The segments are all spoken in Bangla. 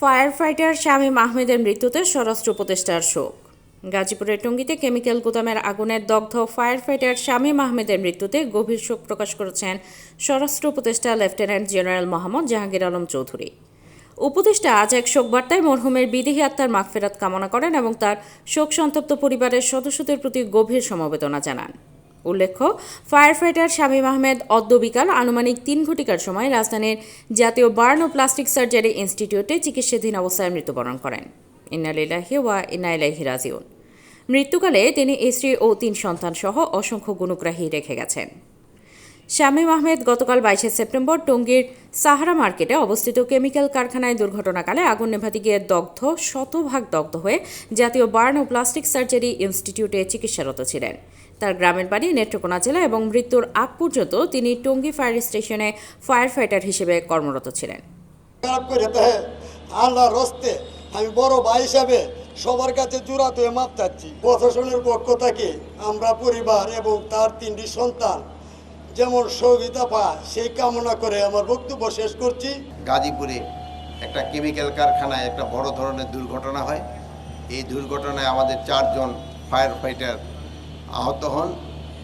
ফায়ার ফাইটার শামীম আহমেদের মৃত্যুতে স্বরাষ্ট্র উপদেষ্টার শোক। গাজীপুরের টঙ্গীতে কেমিক্যাল গুদামের আগুনের দগ্ধ ফায়ার ফাইটার শামীম আহমেদের মৃত্যুতে গভীর শোক প্রকাশ করেছেন স্বরাষ্ট্র উপদেষ্টা লেফটেন্যান্ট জেনারেল মোহাম্মদ জাহাঙ্গীর আলম চৌধুরী। উপদেষ্টা আজ এক শোক বার্তায় মরহুমের বিদেহী আত্মার মাগফেরাত কামনা করেন এবং তার শোক সন্তপ্ত পরিবারের সদস্যদের প্রতি গভীর সমবেদনা জানান। উল্লেখ্য ফায়ার ফাইটার শামীম আহমেদ অদ্য বিকাল আনুমানিক তিন ঘটিকার সময় রাজধানীর জাতীয় বার্ন ও প্লাস্টিক সার্জারি ইনস্টিটিউটে চিকিৎসাধীন অবস্থায় মৃত্যুবরণ করেন। ইনালিলাহি ওয়া ইনাইলাহি রাজিউন। মৃত্যুকালে তিনি স্ত্রী ও তিন সন্তান সহ অসংখ্য গুণগ্রাহী রেখে গেছেন। শামীম আহমেদ গতকাল বাইশে সেপ্টেম্বর টঙ্গীর সাহারা মার্কেটে অবস্থিত কেমিক্যাল কারখানায় দুর্ঘটনাকালে আগুন নেভাতে গিয়ে দগ্ধ, শতভাগ দগ্ধ হয়ে জাতীয় বার্ন ও প্লাস্টিক সার্জারি ইনস্টিটিউটে চিকিৎসারত ছিলেন। তার গ্রামের বাড়ি নেত্রকোনা জেলা এবং মৃত্যুর আগ পর্যন্ত তিনি টঙ্গী ফায়ার স্টেশনে ফায়ার ফাইটার হিসেবে কর্মরত ছিলেন। আমি বড় ভাই হিসাবে সবার কাছে জোড়া তুয়ে মাপ চাচ্ছি। প্রশাসনের পক্ষ থেকে আমরা পরিবার এবং তার তিনটি সন্তান যেমন সহযোগিতা পায় সেই কামনা করে আমার বক্তব্য শেষ করছি। গাজীপুরে একটা কেমিক্যাল কারখানায় একটা বড় ধরনের দুর্ঘটনা হয়। এই দুর্ঘটনায় আমাদের চারজন ফায়ার ফাইটার আহত হন।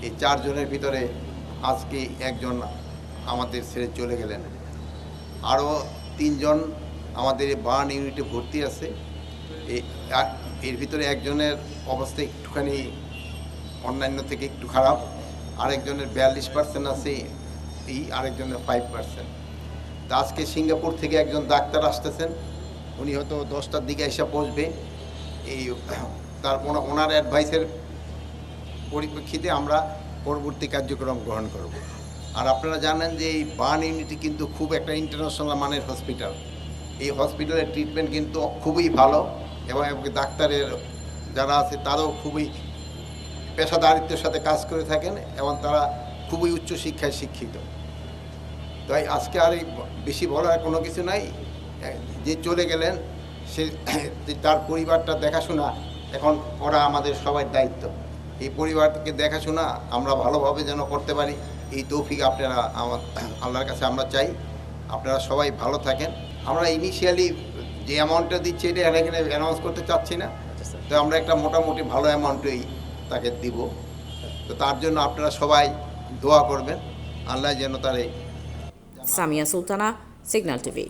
এই চারজনের ভিতরে আজকে একজন আমাদের ছেড়ে চলে গেলেন। আরও তিনজন আমাদের বার্ন ইউনিটে ভর্তি আছে। এর ভিতরে একজনের অবস্থা একটুখানি অন্যান্য থেকে একটু খারাপ। আরেকজনের বিয়াল্লিশ পার্সেন্ট আছে, এই আরেকজনের ফাইভ পার্সেন্ট তা আজকে সিঙ্গাপুর থেকে একজন ডাক্তার আসতেছেন, উনি হয়তো দশটার দিকে এসে পৌঁছবে এই তার ওনার অ্যাডভাইসের পরিপ্রেক্ষিতে আমরা পরবর্তী কার্যক্রম গ্রহণ করব। আর আপনারা জানেন যে এই বার্ন ইউনিটি কিন্তু খুব একটা ইন্টারন্যাশনাল মানের হসপিটাল এই হসপিটালের ট্রিটমেন্ট কিন্তু খুবই ভালো এবং ডাক্তারের যারা আছে তারাও খুবই পেশাদারিত্বের সাথে কাজ করে থাকেন এবং তারা খুবই উচ্চ শিক্ষায় শিক্ষিত। তাই আজকে আর এই বেশি বলার কোনো কিছু নাই। যে চলে গেলেন সে তার পরিবারটা দেখাশোনা এখন করা আমাদের সবার দায়িত্ব। এই পরিবারকে দেখাশোনা আমরা ভালোভাবে যেন করতে পারি এই তৌফিক আপনারা আমার আল্লাহর কাছে আমরা চাই। আপনারা সবাই ভালো থাকেন। আমরা ইনিশিয়ালি যে অ্যামাউন্টটা দিচ্ছি এটা এখানে অ্যানাউন্স করতে চাচ্ছি না। তো আমরা একটা মোটামুটি ভালো অ্যামাউন্টই তাকে দিব। তো তার জন্য আপনারা সবাই দোয়া করবেন। আল্লাহ যেন তার এই সামিয়া সুলতানা সিগন্যাল টিভি